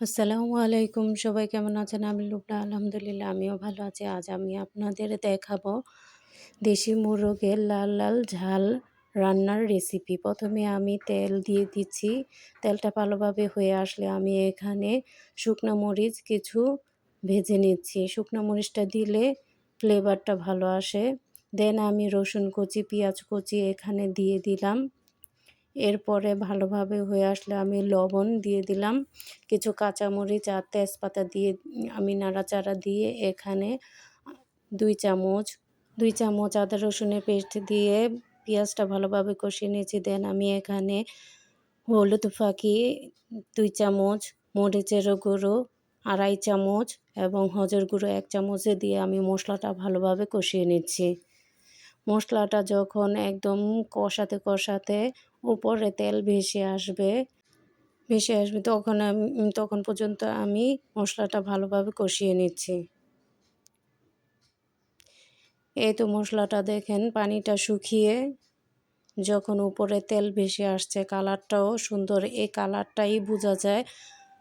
আসসালামু আলাইকুম, সবাই কেমন আছেন? আমি লুবনা আলহামদুলিল্লাহ আমিও ভালো আছি। আজ আমি আপনাদের দেখাবো দেশি মুরগের লাল লাল ঝাল রান্নার রেসিপি প্রথমে আমি তেল দিয়ে দিচ্ছি। তেলটা ভালোভাবে হয়ে আসলে আমি এখানে শুকনো মরিচ কিছু ভেজে নিচ্ছি। শুকনো মরিচটা দিলে ফ্লেভারটা ভালো আসে। দেন আমি রসুন কচি, পেঁয়াজ কচি এখানে দিয়ে দিলাম। এরপরে ভালোভাবে হয়ে আসলে আমি লবণ দিয়ে দিলাম। কিছু কাঁচামরিচ আর তেজপাতা দিয়ে আমি নাড়াচাড়া দিয়ে এখানে দুই চামচ দুই চামচ আদা রসুনের পেস্ট দিয়ে পেঁয়াজটা ভালোভাবে কষিয়ে নিয়েছি। দেন আমি এখানে হলুদ ফাঁকি, দুই চামচ মরিচের গুঁড়ো, আড়াই চামচ এবং হজর গুঁড়ো এক চামচে দিয়ে আমি মশলাটা ভালোভাবে কষিয়ে নিচ্ছি। মশলাটা যখন একদম কষাতে কষাতে উপরে তেল ভেসে আসবে ভেসে আসবে তখন আমি, তখন পর্যন্ত আমি মশলাটা ভালোভাবে কষিয়ে নিচ্ছি। এই তো মশলাটা দেখেন পানিটা শুকিয়ে যখন উপরে তেল ভেসে আসছে কালারটাও সুন্দর, এই কালারটাই বোঝা যায়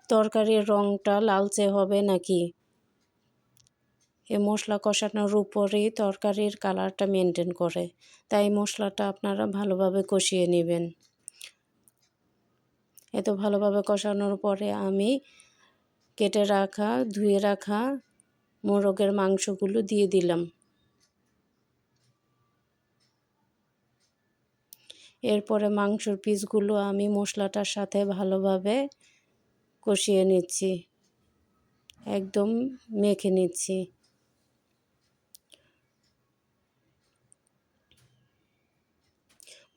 তরকারির রঙটা লালচে হবে নাকি। এই মশলা কষানোর উপরেই তরকারির কালারটা মেনটেন করে। তাই মশলাটা আপনারা ভালোভাবে কষিয়ে নেবেন। এত ভালোভাবে কষানোর পরে আমি কেটে রাখা, ধুয়ে রাখা মোরগের মাংসগুলো দিয়ে দিলাম। এরপরে মাংসর পিসগুলো আমি মশলাটার সাথে ভালোভাবে কষিয়ে নিচ্ছি। একদম মেখে নিচ্ছি।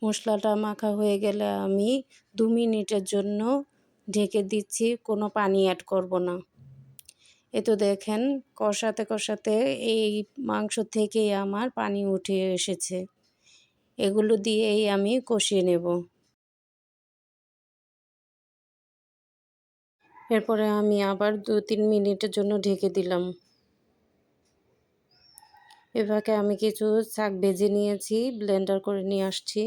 মশলাটা মাখা হয়ে গেলে আমি দু মিনিটের জন্য ঢেকে দিচ্ছি, কোনো পানি অ্যাড করব না। এ তো দেখেন কষাতে কষাতে এই মাংস থেকেই আমার পানি উঠে এসেছে। এগুলো দিয়েই আমি কষিয়ে নেব। এরপরে আমি আবার দু তিন মিনিটের জন্য ঢেকে দিলাম। এভাবে আমি কিছু শাক ভেজে নিয়েছি, ব্লেন্ডার করে নিয়ে আসছি।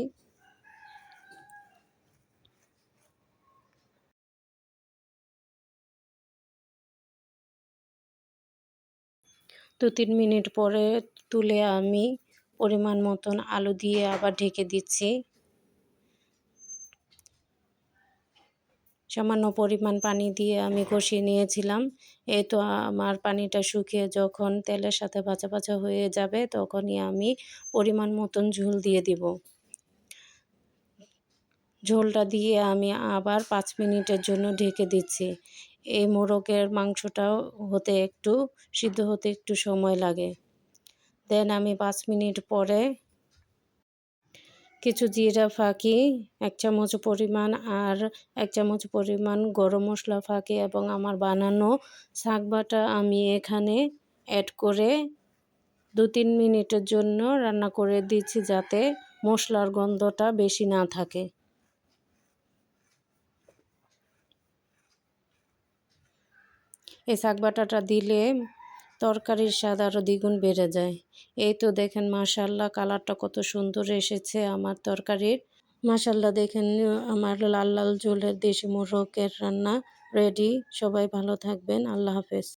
দু তিন মিনিট পরে তুলে আমি পরিমাণ মতন আলু দিয়ে আবার ঢেকে দিচ্ছি। সামান্য পরিমাণ পানি দিয়ে আমি কষিয়ে নিয়েছিলাম। এই তো আমার পানিটা শুকিয়ে যখন তেলের সাথে ভাজা ভাজা হয়ে যাবে তখনই আমি পরিমাণ মতন ঝোল দিয়ে দিব। ঝোলটা দিয়ে আমি আবার পাঁচ মিনিটের জন্য ঢেকে দিচ্ছি। এই মোরগের মাংসটাও হতে একটু, সিদ্ধ হতে একটু সময় লাগে। দেন আমি পাঁচ মিনিট পরে কিছু জিরা ফাঁকি, এক চামচ পরিমাণ আর এক চামচ পরিমাণ গরম মশলা ফাঁকি এবং আমার বানানো শাক বাটা আমি এখানে অ্যাড করে দু তিন মিনিটের জন্য রান্না করে দিচ্ছি যাতে মশলার গন্ধটা বেশি না থাকে। এই শাক বাটাটা দিলে তরকারির স্বাদ আরও দ্বিগুণ বেড়ে যায়। এই তো দেখেন মাশাল্লাহ কালারটা কত সুন্দর এসেছে আমার তরকারির। মাশাল্লাহ দেখেন, আমার লাল লাল ঝোলের দেশি মোরগের রান্না রেডি। সবাই ভালো থাকবেন, আল্লাহ হাফেজ।